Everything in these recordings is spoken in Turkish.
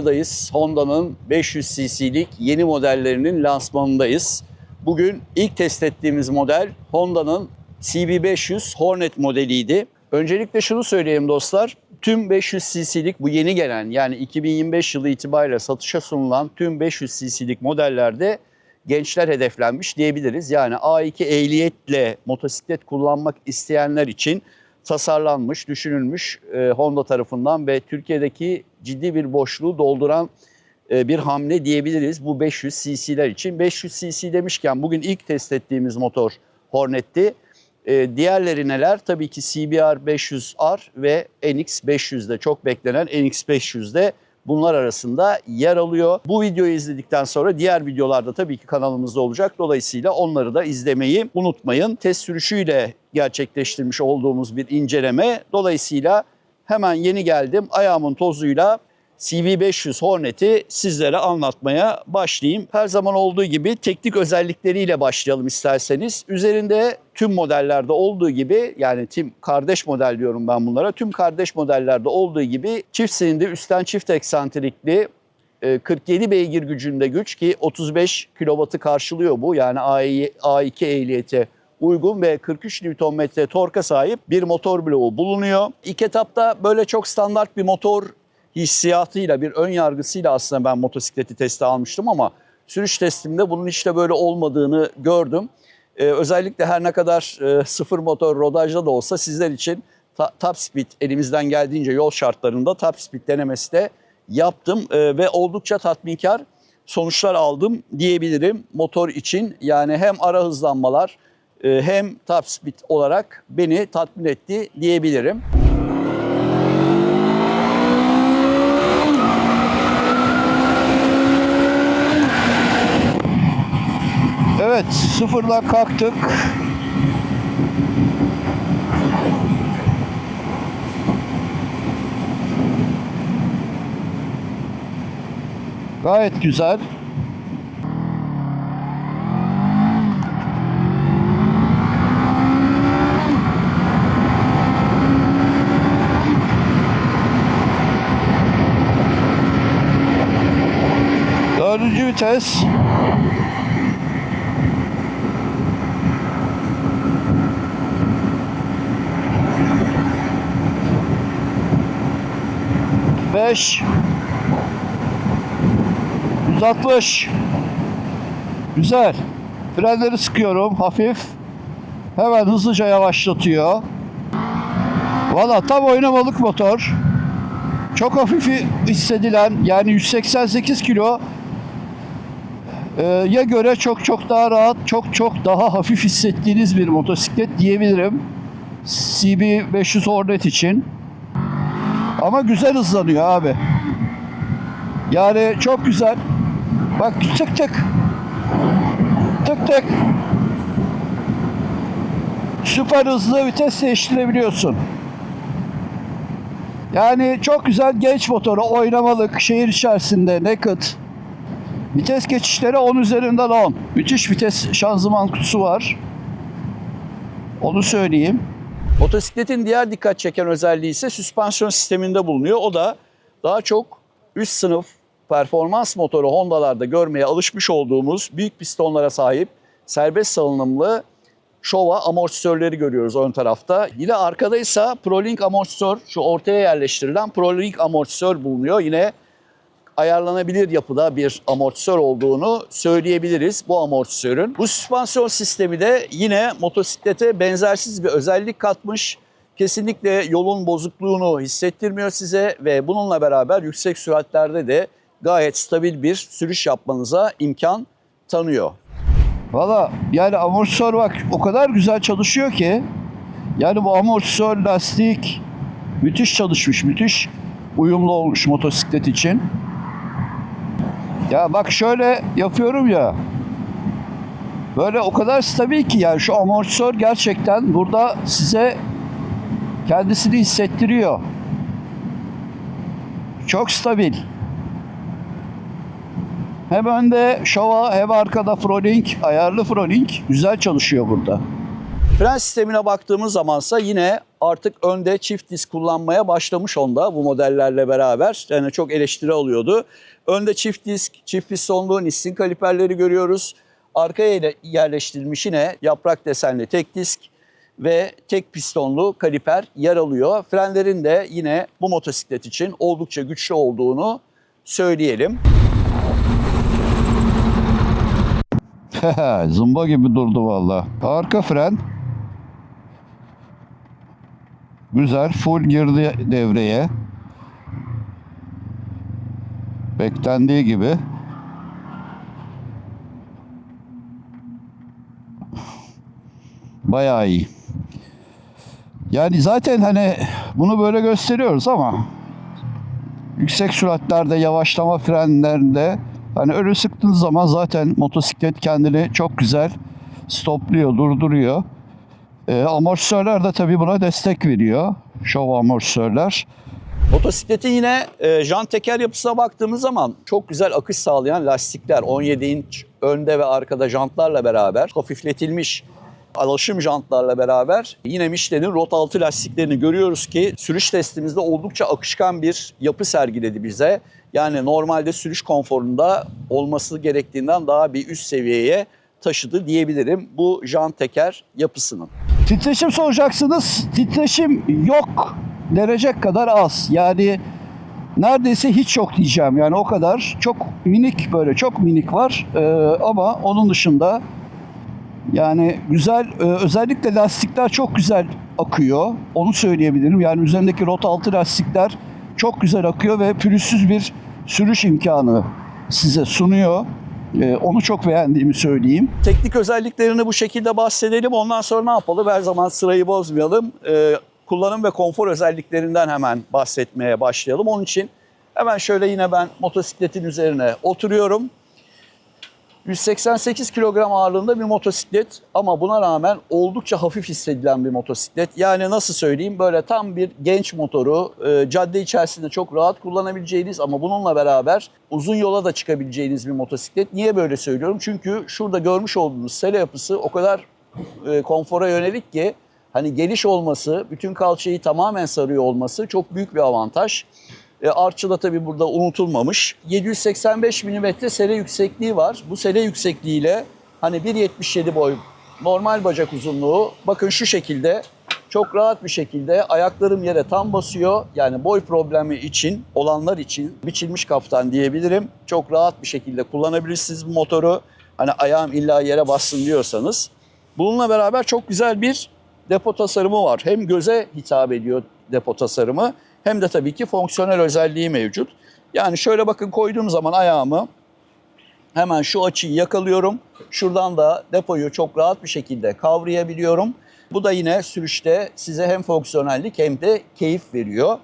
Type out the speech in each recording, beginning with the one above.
Antalya'dayız. Honda'nın 500 cc'lik yeni modellerinin lansmanındayız. Bugün ilk test ettiğimiz model Honda'nın CB500 Hornet modeliydi. Öncelikle şunu söyleyeyim dostlar. Tüm 500 cc'lik bu yeni gelen yani 2025 yılı itibariyle satışa sunulan tüm 500 cc'lik modellerde gençler hedeflenmiş diyebiliriz. Yani A2 ehliyetle motosiklet kullanmak isteyenler için tasarlanmış, düşünülmüş e, Honda tarafından ve Türkiye'deki ciddi bir boşluğu dolduran e, bir hamle diyebiliriz bu 500 cc'ler için. 500 cc demişken bugün ilk test ettiğimiz motor Hornet'ti. E, diğerleri neler? Tabii ki CBR 500R ve NX 500'de çok beklenen NX 500'de bunlar arasında yer alıyor. Bu videoyu izledikten sonra diğer videolarda tabii ki kanalımızda olacak. Dolayısıyla onları da izlemeyi unutmayın. Test sürüşüyle gerçekleştirmiş olduğumuz bir inceleme. Dolayısıyla hemen yeni geldim. Ayağımın tozuyla CV500 Hornet'i sizlere anlatmaya başlayayım. Her zaman olduğu gibi teknik özellikleriyle başlayalım isterseniz. Üzerinde tüm modellerde olduğu gibi yani tüm kardeş model diyorum ben bunlara. Tüm kardeş modellerde olduğu gibi çift silindir üstten çift eksantrikli e, 47 beygir gücünde güç ki 35 kW'ı karşılıyor bu. Yani A2 ehliyete uygun ve 43 Nm torka sahip bir motor bloğu bulunuyor. İlk etapta böyle çok standart bir motor hissiyatıyla, bir ön yargısıyla aslında ben motosikleti teste almıştım ama sürüş testimde bunun işte böyle olmadığını gördüm. Ee, özellikle her ne kadar e, sıfır motor rodajda da olsa sizler için ta- top speed elimizden geldiğince yol şartlarında top speed denemesi de yaptım Ee, ve oldukça tatminkar sonuçlar aldım diyebilirim motor için. Yani hem ara hızlanmalar e, hem top olarak beni tatmin etti diyebilirim. Evet, sıfırdan kalktık. Gayet güzel. Vites. Beş. 160. Güzel. Frenleri sıkıyorum hafif. Hemen hızlıca yavaşlatıyor. Valla tam oynamalık motor. Çok hafif hissedilen yani 188 kilo ya göre çok çok daha rahat, çok çok daha hafif hissettiğiniz bir motosiklet diyebilirim. CB500 Hornet için. Ama güzel hızlanıyor abi. Yani çok güzel. Bak tık tık. Tık tık. Süper hızlı vites değiştirebiliyorsun. Yani çok güzel genç motoru oynamalık şehir içerisinde naked. Vites geçişleri 10 üzerinden 10. Müthiş vites şanzıman kutusu var. Onu söyleyeyim. Motosikletin diğer dikkat çeken özelliği ise süspansiyon sisteminde bulunuyor. O da daha çok üst sınıf performans motoru Honda'larda görmeye alışmış olduğumuz büyük pistonlara sahip serbest salınımlı Showa amortisörleri görüyoruz ön tarafta. Yine arkada ise ProLink amortisör, şu ortaya yerleştirilen ProLink amortisör bulunuyor. Yine ayarlanabilir yapıda bir amortisör olduğunu söyleyebiliriz bu amortisörün. Bu süspansiyon sistemi de yine motosiklete benzersiz bir özellik katmış. Kesinlikle yolun bozukluğunu hissettirmiyor size ve bununla beraber yüksek süratlerde de gayet stabil bir sürüş yapmanıza imkan tanıyor. Valla yani amortisör bak o kadar güzel çalışıyor ki yani bu amortisör, lastik müthiş çalışmış, müthiş uyumlu olmuş motosiklet için. Ya bak şöyle yapıyorum ya. Böyle o kadar stabil ki yani şu amortisör gerçekten burada size kendisini hissettiriyor. Çok stabil. Hem önde Showa hem arkada Frolink, ayarlı Frolink güzel çalışıyor burada. Fren sistemine baktığımız zamansa yine artık önde çift disk kullanmaya başlamış onda bu modellerle beraber. Yani çok eleştiri alıyordu. Önde çift disk, çift pistonlu Nissin kaliperleri görüyoruz. Arkaya yerleştirilmiş yine yaprak desenli tek disk ve tek pistonlu kaliper yer alıyor. Frenlerin de yine bu motosiklet için oldukça güçlü olduğunu söyleyelim. Zımba gibi durdu valla. Arka fren. Güzel. Full girdi devreye. Beklendiği gibi. Bayağı iyi. Yani zaten hani bunu böyle gösteriyoruz ama yüksek süratlerde yavaşlama frenlerinde hani önü sıktığınız zaman zaten motosiklet kendini çok güzel stopluyor, durduruyor. Ee, amortisörler de tabii buna destek veriyor. Şov amortisörler. Motosikletin yine e, jant teker yapısına baktığımız zaman çok güzel akış sağlayan lastikler 17 inç önde ve arkada jantlarla beraber hafifletilmiş alaşım jantlarla beraber yine Michelin'in Rot 6 lastiklerini görüyoruz ki sürüş testimizde oldukça akışkan bir yapı sergiledi bize. Yani normalde sürüş konforunda olması gerektiğinden daha bir üst seviyeye taşıdı diyebilirim bu jant teker yapısının. Titreşim soracaksınız. Titreşim yok denecek kadar az. Yani neredeyse hiç yok diyeceğim. Yani o kadar çok minik böyle çok minik var. Ee, ama onun dışında yani güzel e, özellikle lastikler çok güzel akıyor. Onu söyleyebilirim. Yani üzerindeki rot altı lastikler çok güzel akıyor ve pürüzsüz bir sürüş imkanı size sunuyor. Ee, onu çok beğendiğimi söyleyeyim. Teknik özelliklerini bu şekilde bahsedelim. Ondan sonra ne yapalım? Her zaman sırayı bozmayalım. Ee, kullanım ve konfor özelliklerinden hemen bahsetmeye başlayalım. Onun için hemen şöyle yine ben motosikletin üzerine oturuyorum. 188 kilogram ağırlığında bir motosiklet ama buna rağmen oldukça hafif hissedilen bir motosiklet. Yani nasıl söyleyeyim böyle tam bir genç motoru e, cadde içerisinde çok rahat kullanabileceğiniz ama bununla beraber uzun yola da çıkabileceğiniz bir motosiklet. Niye böyle söylüyorum? Çünkü şurada görmüş olduğunuz sele yapısı o kadar e, konfora yönelik ki hani geliş olması, bütün kalçayı tamamen sarıyor olması çok büyük bir avantaj. E, da tabii burada unutulmamış. 785 mm sele yüksekliği var. Bu sele yüksekliğiyle hani 1.77 boy normal bacak uzunluğu bakın şu şekilde çok rahat bir şekilde ayaklarım yere tam basıyor. Yani boy problemi için olanlar için biçilmiş kaftan diyebilirim. Çok rahat bir şekilde kullanabilirsiniz bu motoru. Hani ayağım illa yere bassın diyorsanız. Bununla beraber çok güzel bir depo tasarımı var. Hem göze hitap ediyor depo tasarımı hem de tabii ki fonksiyonel özelliği mevcut. Yani şöyle bakın koyduğum zaman ayağımı hemen şu açıyı yakalıyorum. Şuradan da depoyu çok rahat bir şekilde kavrayabiliyorum. Bu da yine sürüşte size hem fonksiyonellik hem de keyif veriyor.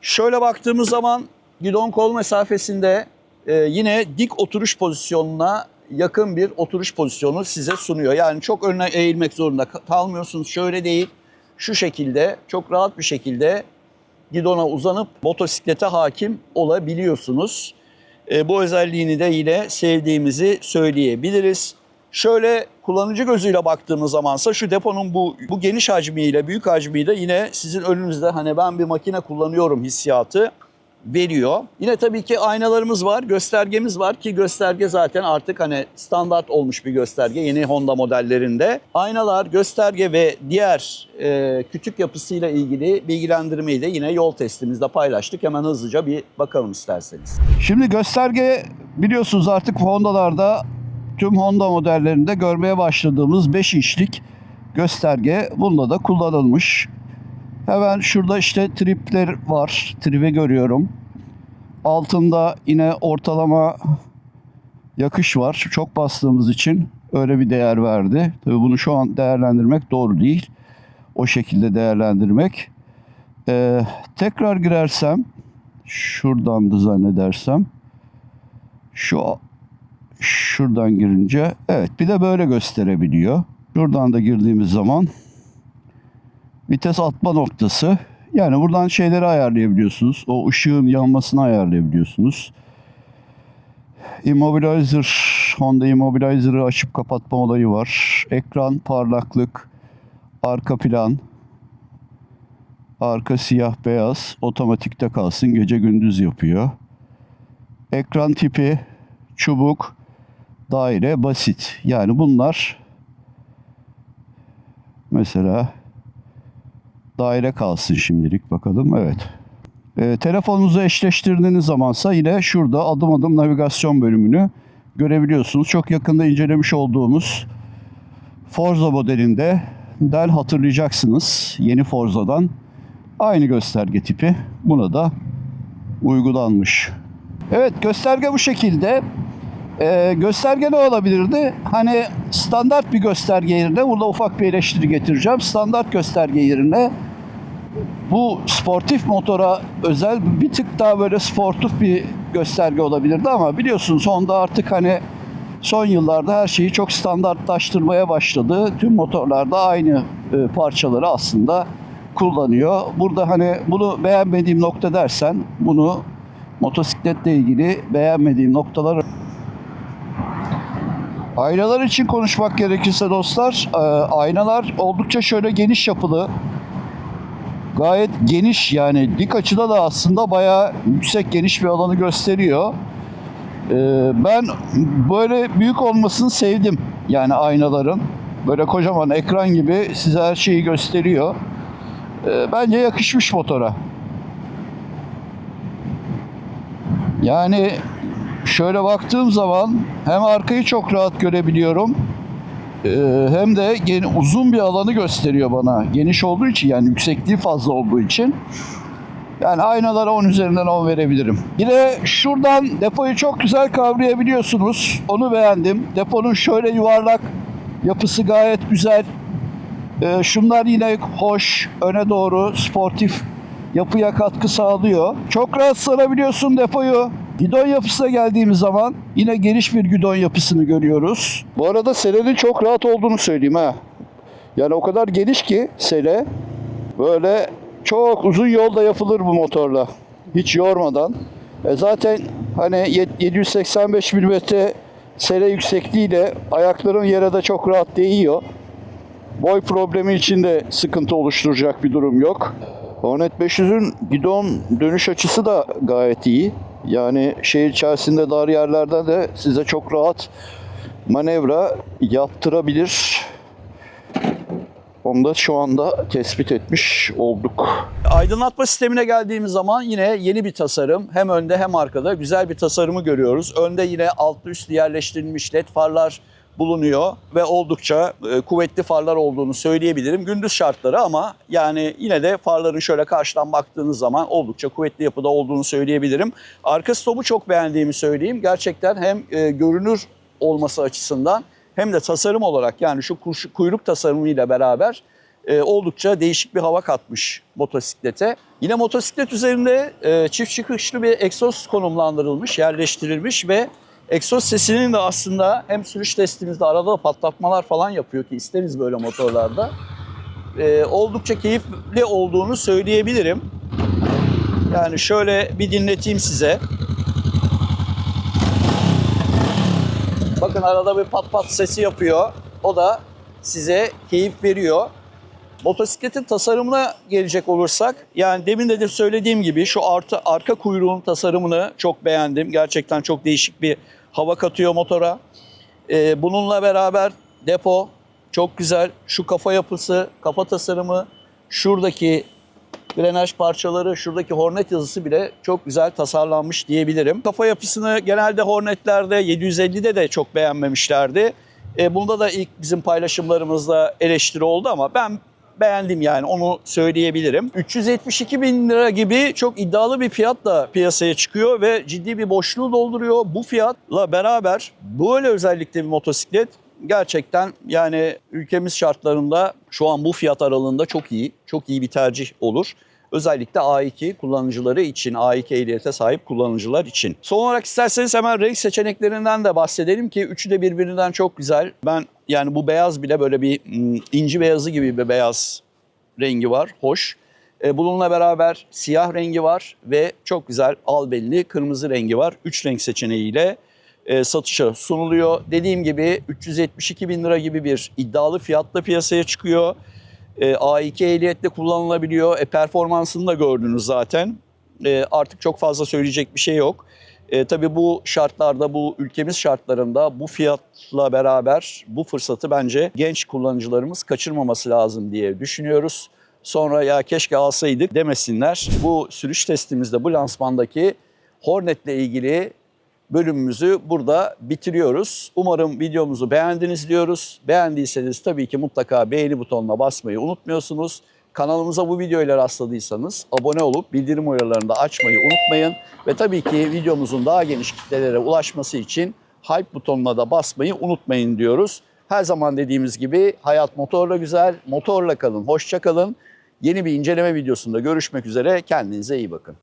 Şöyle baktığımız zaman gidon kol mesafesinde e, yine dik oturuş pozisyonuna yakın bir oturuş pozisyonu size sunuyor. Yani çok önüne eğilmek zorunda kalmıyorsunuz. Şöyle değil, şu şekilde çok rahat bir şekilde gidona uzanıp motosiklete hakim olabiliyorsunuz. E, bu özelliğini de yine sevdiğimizi söyleyebiliriz. Şöyle kullanıcı gözüyle baktığımız zamansa şu deponun bu bu geniş hacmiyle, büyük hacmiyle yine sizin önünüzde hani ben bir makine kullanıyorum hissiyatı veriyor. Yine tabii ki aynalarımız var, göstergemiz var ki gösterge zaten artık hani standart olmuş bir gösterge yeni Honda modellerinde. Aynalar, gösterge ve diğer e, kütük yapısıyla ilgili bilgilendirmeyi de yine yol testimizde paylaştık. Hemen hızlıca bir bakalım isterseniz. Şimdi gösterge biliyorsunuz artık Honda'larda tüm Honda modellerinde görmeye başladığımız 5 inçlik gösterge bunda da kullanılmış. Hemen şurada işte tripler var. Tribi görüyorum. Altında yine ortalama yakış var. Çok bastığımız için öyle bir değer verdi. Tabii bunu şu an değerlendirmek doğru değil. O şekilde değerlendirmek. Ee, tekrar girersem şuradan da zannedersem şu şuradan girince evet bir de böyle gösterebiliyor. Şuradan da girdiğimiz zaman vites atma noktası. Yani buradan şeyleri ayarlayabiliyorsunuz. O ışığın yanmasını ayarlayabiliyorsunuz. Immobilizer, Honda Immobilizer'ı açıp kapatma olayı var. Ekran parlaklık, arka plan, arka siyah beyaz, otomatikte kalsın, gece gündüz yapıyor. Ekran tipi, çubuk, daire, basit. Yani bunlar mesela daire kalsın şimdilik bakalım. Evet. E, telefonunuzu eşleştirdiğiniz zamansa yine şurada adım adım navigasyon bölümünü görebiliyorsunuz. Çok yakında incelemiş olduğumuz Forza modelinde Dell hatırlayacaksınız yeni Forza'dan. Aynı gösterge tipi buna da uygulanmış. Evet gösterge bu şekilde. Ee, gösterge ne olabilirdi? Hani standart bir gösterge yerine burada ufak bir eleştiri getireceğim. Standart gösterge yerine bu sportif motora özel bir tık daha böyle sportif bir gösterge olabilirdi ama biliyorsunuz Honda artık hani son yıllarda her şeyi çok standartlaştırmaya başladı. Tüm motorlarda aynı e, parçaları aslında kullanıyor. Burada hani bunu beğenmediğim nokta dersen bunu motosikletle ilgili beğenmediğim noktalar Aynalar için konuşmak gerekirse dostlar, e, aynalar oldukça şöyle geniş yapılı. Gayet geniş yani dik açıda da aslında bayağı yüksek geniş bir alanı gösteriyor. E, ben böyle büyük olmasını sevdim yani aynaların. Böyle kocaman ekran gibi size her şeyi gösteriyor. E, bence yakışmış motora. Yani şöyle baktığım zaman hem arkayı çok rahat görebiliyorum hem de geni- uzun bir alanı gösteriyor bana. Geniş olduğu için yani yüksekliği fazla olduğu için. Yani aynalara 10 üzerinden 10 verebilirim. Yine şuradan depoyu çok güzel kavrayabiliyorsunuz. Onu beğendim. Deponun şöyle yuvarlak yapısı gayet güzel. Ee, şunlar yine hoş, öne doğru sportif yapıya katkı sağlıyor. Çok rahat sarabiliyorsun depoyu. Gidon yapısına geldiğimiz zaman yine geniş bir gidon yapısını görüyoruz. Bu arada selenin çok rahat olduğunu söyleyeyim ha. Yani o kadar geniş ki sele böyle çok uzun yolda yapılır bu motorla. Hiç yormadan. E zaten hani yet- 785 mm sele yüksekliğiyle ayakların yere de çok rahat değiyor. Boy problemi için de sıkıntı oluşturacak bir durum yok. Hornet 500'ün gidon dönüş açısı da gayet iyi. Yani şehir içerisinde dar yerlerde de size çok rahat manevra yaptırabilir. Onu da şu anda tespit etmiş olduk. Aydınlatma sistemine geldiğimiz zaman yine yeni bir tasarım. Hem önde hem arkada güzel bir tasarımı görüyoruz. Önde yine altlı üstlü yerleştirilmiş led farlar bulunuyor ve oldukça e, kuvvetli farlar olduğunu söyleyebilirim. Gündüz şartları ama yani yine de farların şöyle karşıdan baktığınız zaman oldukça kuvvetli yapıda olduğunu söyleyebilirim. Arka stopu çok beğendiğimi söyleyeyim. Gerçekten hem e, görünür olması açısından hem de tasarım olarak yani şu kuyruk tasarımıyla beraber e, oldukça değişik bir hava katmış motosiklete. Yine motosiklet üzerinde çift çıkışlı bir egzoz konumlandırılmış, yerleştirilmiş ve egzoz sesinin de aslında hem sürüş testimizde arada da patlatmalar falan yapıyor ki isteriz böyle motorlarda. E, oldukça keyifli olduğunu söyleyebilirim. Yani şöyle bir dinleteyim size. Bakın arada bir pat pat sesi yapıyor. O da size keyif veriyor. Motosikletin tasarımına gelecek olursak, yani demin de, de söylediğim gibi şu artı, arka kuyruğun tasarımını çok beğendim. Gerçekten çok değişik bir hava katıyor motora. Ee, bununla beraber depo çok güzel. Şu kafa yapısı, kafa tasarımı, şuradaki grenaj parçaları, şuradaki Hornet yazısı bile çok güzel tasarlanmış diyebilirim. Kafa yapısını genelde Hornet'lerde 750'de de çok beğenmemişlerdi. E, bunda da ilk bizim paylaşımlarımızda eleştiri oldu ama ben beğendim yani onu söyleyebilirim. 372 bin lira gibi çok iddialı bir fiyatla piyasaya çıkıyor ve ciddi bir boşluğu dolduruyor. Bu fiyatla beraber böyle özellikle bir motosiklet gerçekten yani ülkemiz şartlarında şu an bu fiyat aralığında çok iyi, çok iyi bir tercih olur. Özellikle A2 kullanıcıları için, A2 ehliyete sahip kullanıcılar için. Son olarak isterseniz hemen renk seçeneklerinden de bahsedelim ki üçü de birbirinden çok güzel. Ben yani bu beyaz bile böyle bir mm, inci beyazı gibi bir beyaz rengi var. Hoş. E, Bununla beraber siyah rengi var ve çok güzel albenili kırmızı rengi var. Üç renk seçeneğiyle e, satışa sunuluyor. Dediğim gibi 372 bin lira gibi bir iddialı fiyatla piyasaya çıkıyor. E, A2 ehliyetle kullanılabiliyor. E, performansını da gördünüz zaten. E, artık çok fazla söyleyecek bir şey yok. E, tabii bu şartlarda, bu ülkemiz şartlarında bu fiyatla beraber bu fırsatı bence genç kullanıcılarımız kaçırmaması lazım diye düşünüyoruz. Sonra ya keşke alsaydık demesinler. Bu sürüş testimizde, bu lansmandaki Hornet'le ilgili bölümümüzü burada bitiriyoruz. Umarım videomuzu beğendiniz diyoruz. Beğendiyseniz tabii ki mutlaka beğeni butonuna basmayı unutmuyorsunuz. Kanalımıza bu videoyla rastladıysanız abone olup bildirim uyarılarını da açmayı unutmayın. Ve tabii ki videomuzun daha geniş kitlelere ulaşması için hype butonuna da basmayı unutmayın diyoruz. Her zaman dediğimiz gibi hayat motorla güzel, motorla kalın, hoşça kalın. Yeni bir inceleme videosunda görüşmek üzere. Kendinize iyi bakın.